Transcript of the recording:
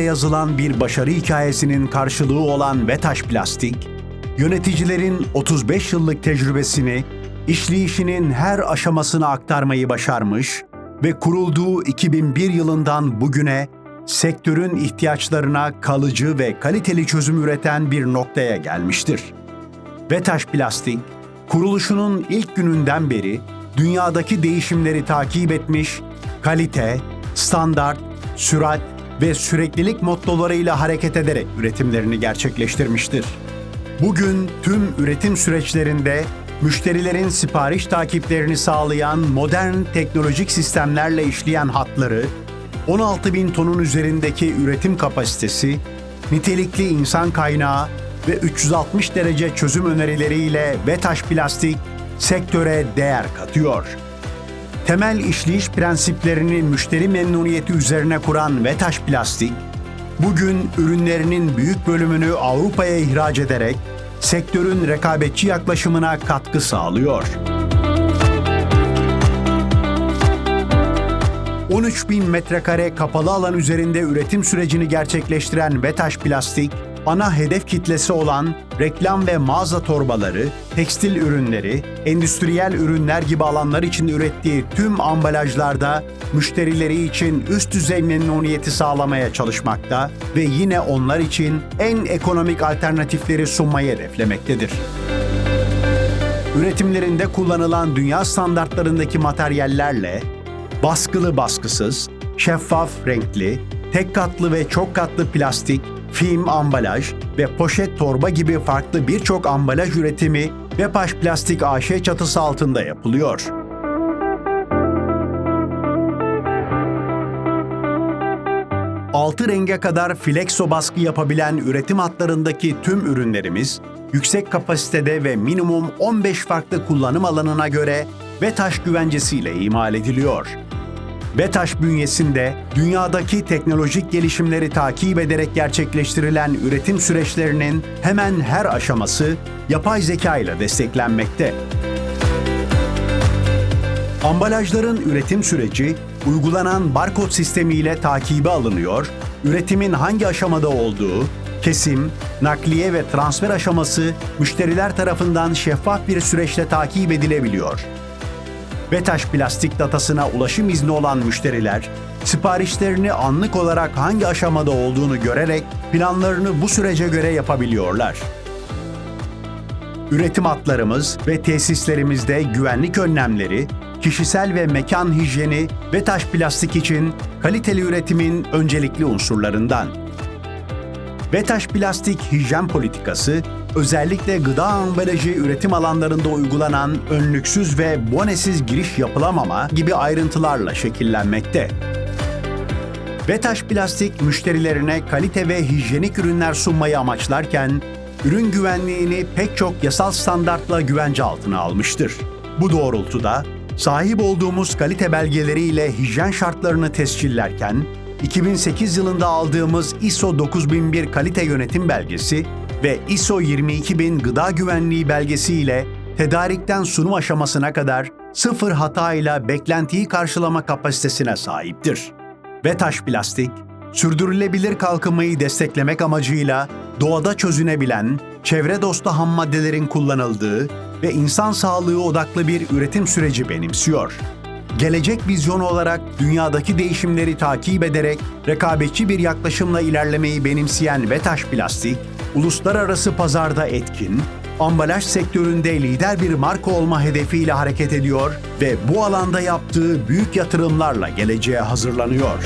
yazılan bir başarı hikayesinin karşılığı olan Vetaş Plastik, yöneticilerin 35 yıllık tecrübesini işleyişinin her aşamasına aktarmayı başarmış ve kurulduğu 2001 yılından bugüne sektörün ihtiyaçlarına kalıcı ve kaliteli çözüm üreten bir noktaya gelmiştir. Vetaş Plastik, kuruluşunun ilk gününden beri dünyadaki değişimleri takip etmiş, kalite, standart, sürat ve süreklilik mottolarıyla hareket ederek üretimlerini gerçekleştirmiştir. Bugün tüm üretim süreçlerinde müşterilerin sipariş takiplerini sağlayan modern teknolojik sistemlerle işleyen hatları, 16 bin tonun üzerindeki üretim kapasitesi, nitelikli insan kaynağı ve 360 derece çözüm önerileriyle Vetaş Plastik sektöre değer katıyor. Temel işleyiş prensiplerini müşteri memnuniyeti üzerine kuran Vetaş Plastik, bugün ürünlerinin büyük bölümünü Avrupa'ya ihraç ederek sektörün rekabetçi yaklaşımına katkı sağlıyor. 13 bin metrekare kapalı alan üzerinde üretim sürecini gerçekleştiren Vetaş Plastik, ana hedef kitlesi olan reklam ve mağaza torbaları, tekstil ürünleri, endüstriyel ürünler gibi alanlar için ürettiği tüm ambalajlarda müşterileri için üst düzey memnuniyeti sağlamaya çalışmakta ve yine onlar için en ekonomik alternatifleri sunmayı hedeflemektedir. Üretimlerinde kullanılan dünya standartlarındaki materyallerle baskılı baskısız, şeffaf renkli, tek katlı ve çok katlı plastik, film ambalaj ve poşet torba gibi farklı birçok ambalaj üretimi Vepaş Plastik AŞ çatısı altında yapılıyor. Altı renge kadar flexo baskı yapabilen üretim hatlarındaki tüm ürünlerimiz, yüksek kapasitede ve minimum 15 farklı kullanım alanına göre VETAŞ güvencesiyle imal ediliyor. VETAŞ bünyesinde dünyadaki teknolojik gelişimleri takip ederek gerçekleştirilen üretim süreçlerinin hemen her aşaması yapay zeka ile desteklenmekte. Ambalajların üretim süreci uygulanan barkod sistemiyle takibe alınıyor, üretimin hangi aşamada olduğu, kesim, nakliye ve transfer aşaması müşteriler tarafından şeffaf bir süreçle takip edilebiliyor. Vetaş plastik datasına ulaşım izni olan müşteriler, siparişlerini anlık olarak hangi aşamada olduğunu görerek planlarını bu sürece göre yapabiliyorlar. Üretim hatlarımız ve tesislerimizde güvenlik önlemleri, kişisel ve mekan hijyeni ve taş plastik için kaliteli üretimin öncelikli unsurlarından. Vetaş Plastik hijyen politikası, özellikle gıda ambalajı üretim alanlarında uygulanan önlüksüz ve bonesiz giriş yapılamama gibi ayrıntılarla şekillenmekte. Vetaş Plastik müşterilerine kalite ve hijyenik ürünler sunmayı amaçlarken, ürün güvenliğini pek çok yasal standartla güvence altına almıştır. Bu doğrultuda sahip olduğumuz kalite belgeleriyle hijyen şartlarını tescillerken, 2008 yılında aldığımız ISO 9001 kalite yönetim belgesi ve ISO 22000 gıda güvenliği belgesi ile tedarikten sunum aşamasına kadar sıfır hatayla beklentiyi karşılama kapasitesine sahiptir. Vetaş Plastik, sürdürülebilir kalkınmayı desteklemek amacıyla doğada çözünebilen, çevre dostu ham maddelerin kullanıldığı ve insan sağlığı odaklı bir üretim süreci benimsiyor gelecek vizyonu olarak dünyadaki değişimleri takip ederek rekabetçi bir yaklaşımla ilerlemeyi benimseyen Vetaş Plastik, uluslararası pazarda etkin, ambalaj sektöründe lider bir marka olma hedefiyle hareket ediyor ve bu alanda yaptığı büyük yatırımlarla geleceğe hazırlanıyor.